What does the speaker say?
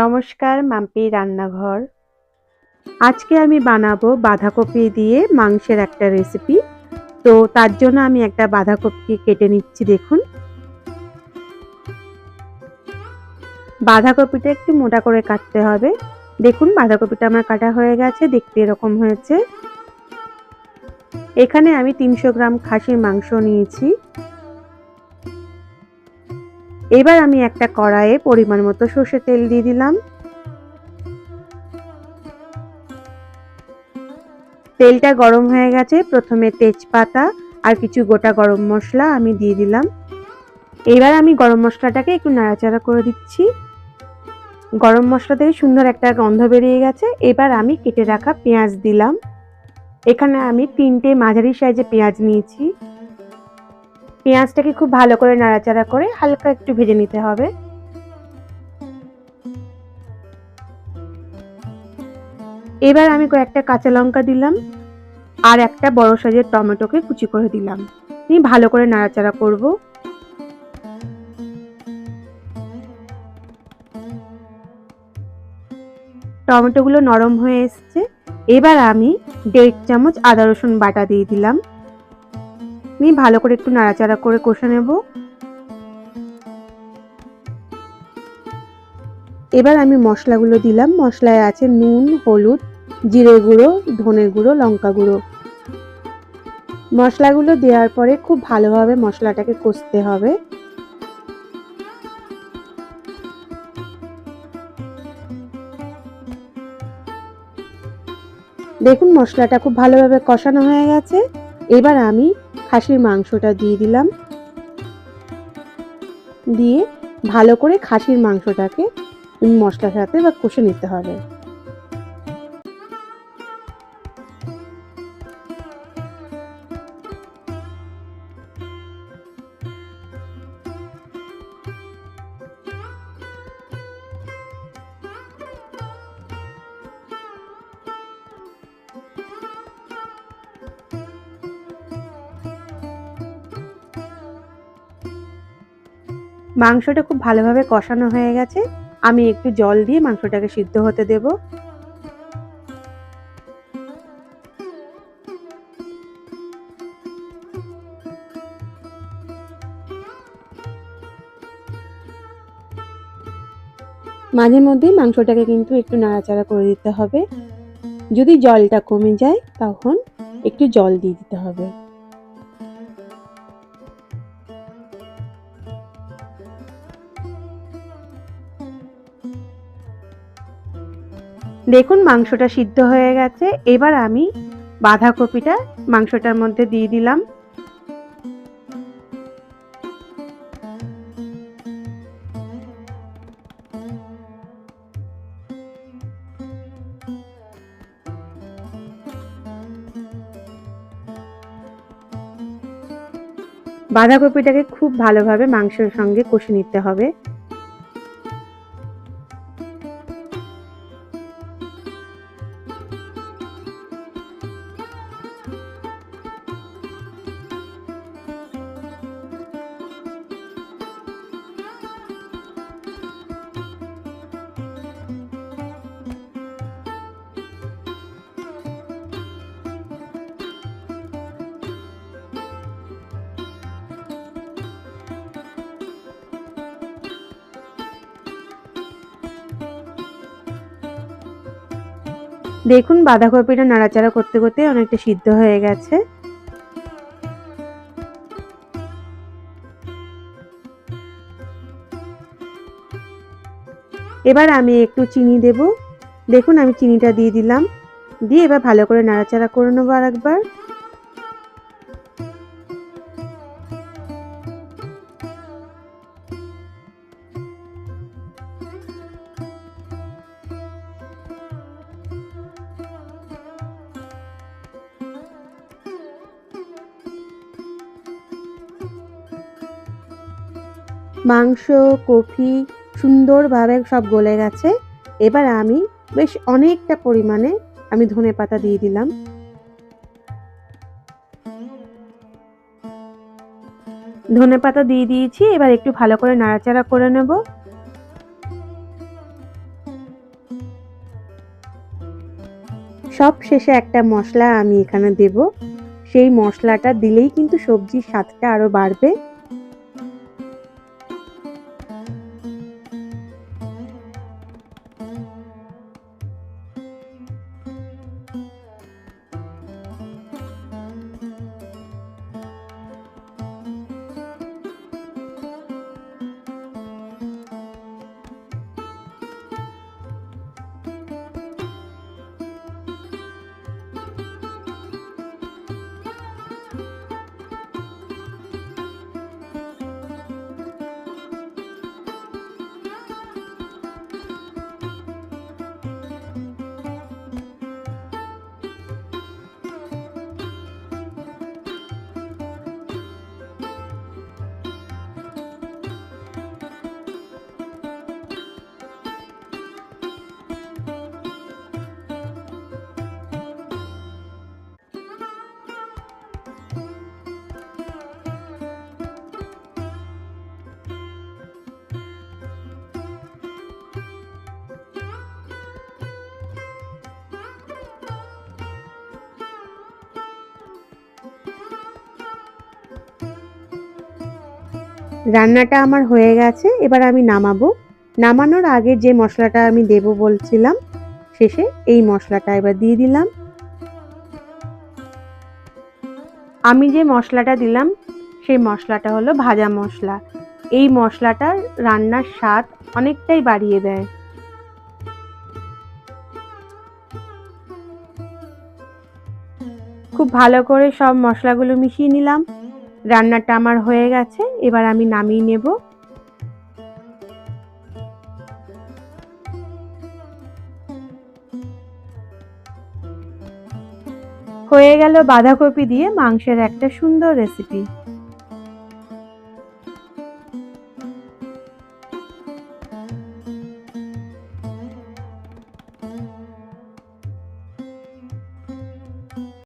নমস্কার, মাম্পি রান্নাঘর। আজকে আমি বানাবো বাঁধাকপি দিয়ে মাংসের একটা রেসিপি তো তার জন্য আমি একটা বাঁধাকপি কেটে নিচ্ছি, দেখুন। বাঁধাকপিটা একটু মোটা করে কাটতে হবে। দেখুন, বাঁধাকপিটা আমার কাটা হয়ে গেছে, দেখতে এরকম হয়েছে। এখানে আমি তিনশো গ্রাম খাসির মাংস নিয়েছি। এবার আমি একটা কড়াইয়ে পরিমাণ মতো সর্ষের তেল দিয়ে দিলাম। তেলটা গরম হয়ে গেছে, প্রথমে তেজপাতা আর কিছু গোটা গরম মশলা আমি দিয়ে দিলাম। এবার আমি গরম মশলাটাকে একটু নাড়াচাড়া করে দিচ্ছি। গরম মশলা থেকে সুন্দর একটা গন্ধ বেরিয়ে গেছে। এবার আমি কেটে রাখা পেঁয়াজ দিলাম। এখানে আমি তিনটে মাঝারি সাইজে পেঁয়াজ নিয়েছি। পেঁয়াজটাকে খুব ভালো করে নাড়াচাড়া করে হালকা একটু ভেজে নিতে হবে। এবার আমি কয়েকটা কাঁচা লঙ্কা দিলাম আর একটা বড় সাইজের টমেটোকে কুচি করে দিলাম। আমি ভালো করে নাড়াচাড়া করব। টমেটোগুলো নরম হয়ে এসছে। এবার আমি দেড় চামচ আদা রসুন বাটা দিয়ে দিলাম। আমি ভালো করে একটু নাড়াচাড়া করে কষে নেব। এবার আমি মশলাগুলো দিলাম। মশলায় আছে নুন, হলুদ, জিরে গুঁড়ো, ধনে গুঁড়ো, লঙ্কা গুঁড়ো। মশলাগুলো দেওয়ার পরে খুব ভালোভাবে মশলাটাকে কষতে হবে। দেখুন মশলাটা খুব ভালোভাবে কষানো হয়ে গেছে। এবার আমি খাসির মাংসটা দিয়ে দিলাম। দিয়ে ভালো করে খাসির মাংসটাকে মশলার সাথে বা কষে নিতে হবে। মাংসটা খুব ভালোভাবে কষানো হয়ে গেছে। আমি একটু জল দিয়ে মাংসটাকে সিদ্ধ হতে দেব। মাঝে মধ্যেই মাংসটাকে কিন্তু একটু নাড়াচাড়া করে দিতে হবে। যদি জলটা কমে যায়, তখন একটু জল দিয়ে দিতে হবে। দেখুন মাংসটা সিদ্ধ হয়ে গেছে। এবার আমি বাঁধাকপিটা মাংসটার মধ্যে দিয়ে দিলাম। বাঁধাকপিটাকে খুব ভালোভাবে মাংসের সঙ্গে কষে নিতে হবে। দেখুন বাঁধাকপিটা নাড়াচাড়া করতে করতে অনেকটা সিদ্ধ হয়ে গেছে। এবার আমি একটু চিনি দেব। দেখুন আমি চিনিটা দিয়ে দিলাম। দিয়ে এবার ভালো করে নাড়াচাড়া করে নেব আর একবার মাংস, কফি, সুন্দরভাবে সব গলে গেছে। এবার আমি বেশ অনেকটা পরিমাণে আমি ধনে পাতা দিয়ে দিলাম। ধনে পাতা দিয়ে দিয়েছি, এবার একটু ভালো করে নাড়াচাড়া করে নেব। সব শেষে একটা মশলা আমি এখানে দেব। সেই মশলাটা দিলেই কিন্তু সবজির স্বাদটা আরও বাড়বে। রান্নাটা আমার হয়ে গেছে, এবার আমি নামাবো। নামানোর আগে যে মশলাটা আমি দেব বলছিলাম, শেষে এই মশলাটা এবার দিয়ে দিলাম। আমি যে মশলাটা দিলাম, সেই মশলাটা হলো ভাজা মশলা। এই মশলাটা রান্নার স্বাদ অনেকটাই বাড়িয়ে দেয়। খুব ভালো করে সব মশলাগুলো মিশিয়ে নিলাম। রান্নাটা আমার হয়ে গেছে, এবার আমি নামিয়ে নেব। হয়ে গেল বাঁধাকপি দিয়ে মাংসের একটা সুন্দর রেসিপি